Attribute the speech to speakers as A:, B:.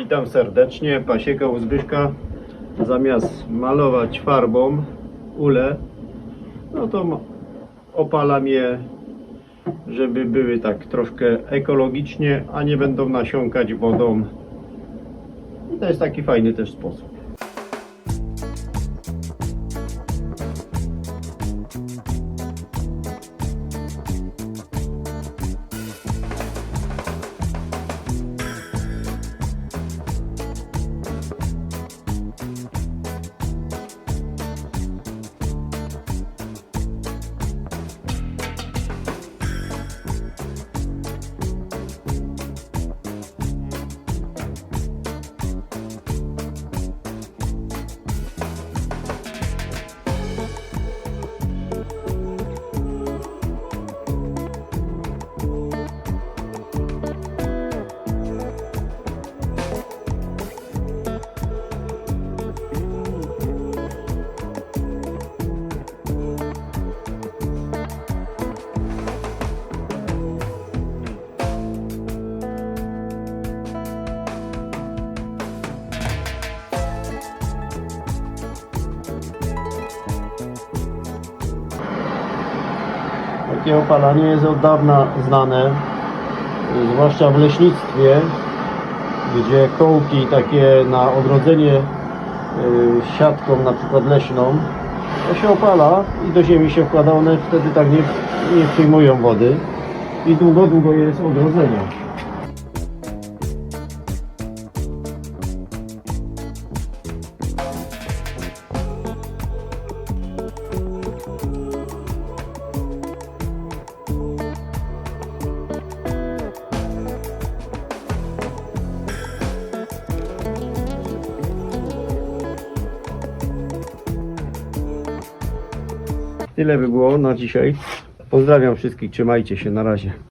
A: Witam serdecznie. Pasieka u Zbyszka. Zamiast malować farbą ule, no to opalam je, żeby były tak troszkę ekologicznie, a nie będą nasiąkać wodą. I to jest taki fajny też sposób. Takie opalanie jest od dawna znane, zwłaszcza w leśnictwie, gdzie kołki takie na ogrodzenie y, siatką na przykład leśną, to się opala i do ziemi się wkłada, one wtedy tak nie, nie przyjmują wody i długo, długo jest ogrodzenie. Tyle by było na dzisiaj. Pozdrawiam wszystkich, trzymajcie się, na razie.